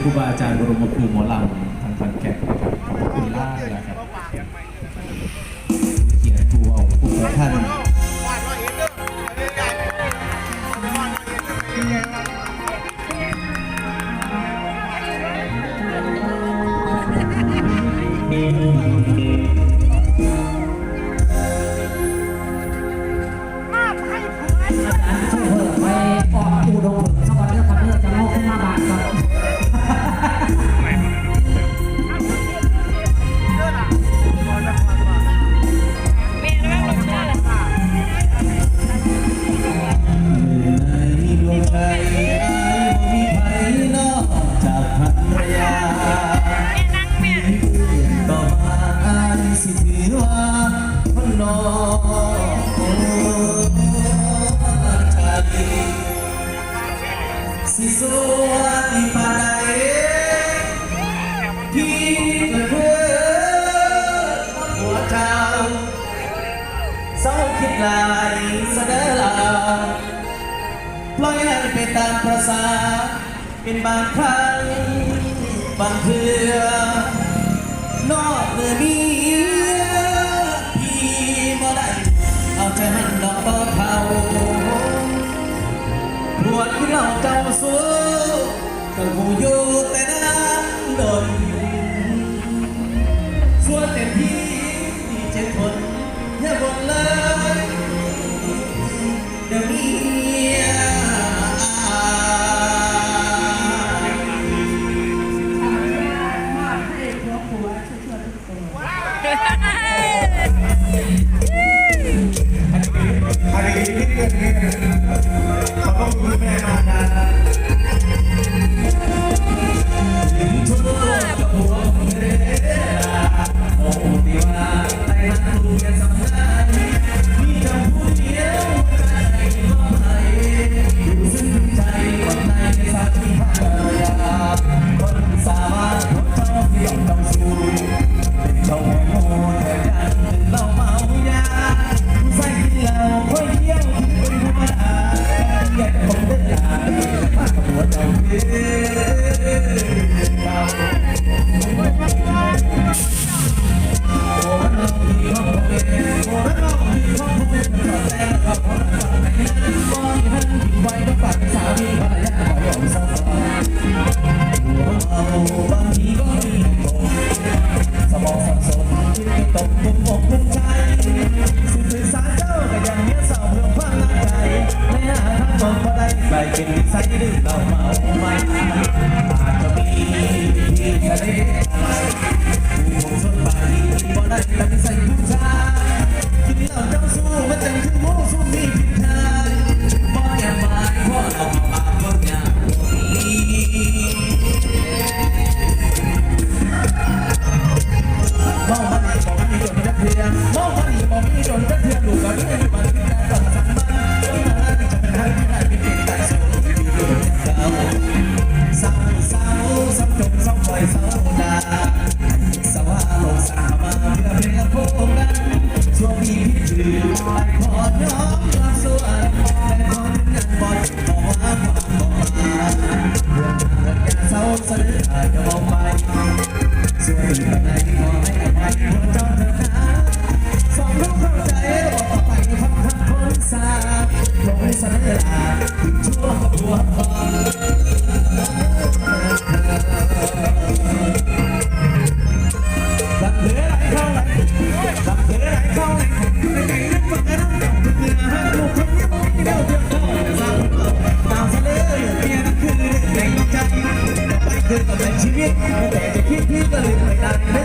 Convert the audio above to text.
ครูบาอาจารย์บรมครูหมอลำทางขอนแก่นะครับขอบคุณล่านะครับเกียรติครูเอาผู้ท่าน เศร้าคิดลายเสนอลาปล่อยนั้ไปตามประสาเป็นบางครั้งบางเพื่อนอกเมื่อมีเพี่บ่ได้เอาใจมันดอกบ่เขาปวดที่เราเจ้าสู้กับหูอยู่แต่ อจจะมองไปสวยเท่าไหนที่ขอให้อภัยคนจำเธอนะสองลูกเข้าใจบอกต่อไปพักพักคนสาบลงในสายลาชั่วหัวคอ คิดแต่จะคิดพี่ก็ลืมไม่ได้